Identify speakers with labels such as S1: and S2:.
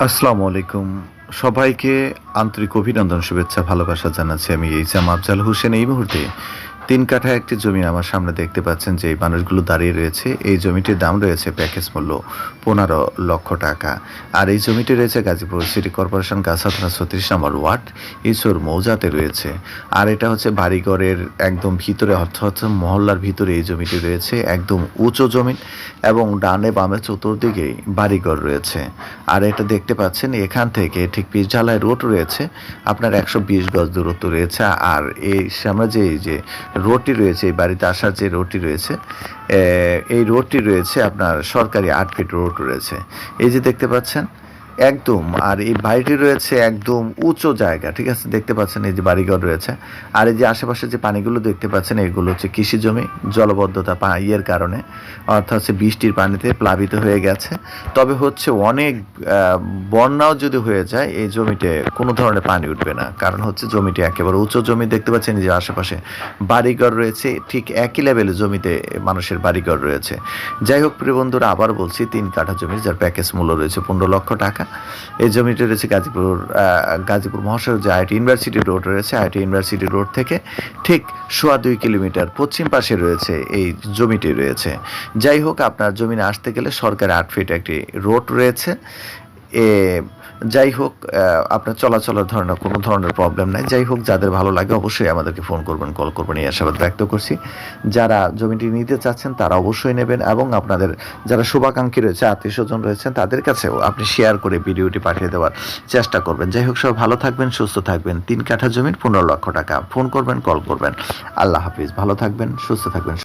S1: আসসালামু আলাইকুম। সবাইকে আন্তরিক অভিনন্দন, শুভেচ্ছা, ভালোবাসা জানাচ্ছি আমি এইচ এম আফজাল হোসেন এই মুহূর্তে। তিন কাঠা একটি জমি আমার সামনে দেখতে পাচ্ছেন যে মানুষগুলো দাঁড়িয়ে রয়েছে। এই জমিটির দাম রয়েছে প্যাকেজ মূল্য পনেরো লক্ষ টাকা। আর এই জমিটি রয়েছে গাজীপুর সিটি কর্পোরেশন গাছাতরা ছত্রিশ নম্বর ওয়ার্ড, ইসোর মৌজাতে রয়েছে। আর এটা হচ্ছে বাড়িঘরের একদম ভিতরে, অর্থাৎ মহল্লার ভিতরে এই জমিটি রয়েছে। একদম উঁচু জমি এবং ডানে বামে চতুর্দিকে বাড়িঘর রয়েছে। আর এটা দেখতে পাচ্ছেন এখান থেকে ঠিক পিসঝালায় রোড রয়েছে। আপনার একশো বিশ গজ দূরত্ব রয়েছে। আর এই সামনে যে রোডটি রয়েছে, এই বাড়িতে আসার যে রোডটি রয়েছে এই রোডটি রয়েছে আপনার সরকারি আট ফিট রোড রয়েছে। এই যে দেখতে পাচ্ছেন একদম, আর এই বাড়িটি রয়েছে একদম উঁচু জায়গা, ঠিক আছে? দেখতে পাচ্ছেন এই যে বাড়িঘর রয়েছে। আর এই যে আশেপাশে যে পানিগুলো দেখতে পাচ্ছেন, এগুলো হচ্ছে কৃষি জমি, জলবদ্ধতা ইয়ের কারণে, অর্থাৎ হচ্ছে বৃষ্টির পানিতে প্লাবিত হয়ে গেছে। তবে হচ্ছে অনেক বন্যাও যদি হয়ে যায়, এই জমিতে কোনো ধরনের পানি উঠবে না। কারণ হচ্ছে জমিটি একেবারে উঁচু জমি, দেখতে পাচ্ছেন যে আশেপাশে বাড়িঘর রয়েছে, ঠিক একই লেভেলে জমিতে মানুষের বাড়িঘর রয়েছে। যাই হোক প্রিয় বন্ধুরা আবার বলছি, তিন কাঠা জমি যার প্যাকেজ মূল্য রয়েছে পনেরো লক্ষ টাকা। এই জমিটি রয়েছে গাজীপুর গাজীপুর মহাশয় যে আইটি ইউনিভার্সিটি রোড রয়েছে আইটি ইউনিভার্সিটি রোড থেকে ঠিক সোয়া দুই কিলোমিটার পশ্চিম পাশে রয়েছে এই জমিটি রয়েছে। যাই হোক, আপনার জমিনে আসতে গেলে সরকারি আট ফিট একটি রোড রয়েছে। যাই হোক আপনার চলাচলের ধরনের কোনো ধরনের প্রবলেম নাই। যাই হোক, যাদের ভালো লাগে অবশ্যই আমাদেরকে ফোন করবেন কল করবেন, এই আশাবাদ ব্যক্ত করছি। যারা জমিটি নিতে চাচ্ছেন, তারা অবশ্যই নেবেন এবং আপনাদের যারা শুভাকাঙ্ক্ষী রয়েছে আত্মীয় স্বজন রয়েছেন, তাদের কাছেও আপনি শেয়ার করে ভিডিওটি পাঠিয়ে দেওয়ার চেষ্টা করবেন। যাই হোক সব ভালো থাকবেন, সুস্থ থাকবেন। তিন কাঠা জমির পনেরো লক্ষ টাকা। ফোন করবেন কল করবেন। আল্লাহ হাফিজ। ভালো থাকবেন, সুস্থ থাকবেন।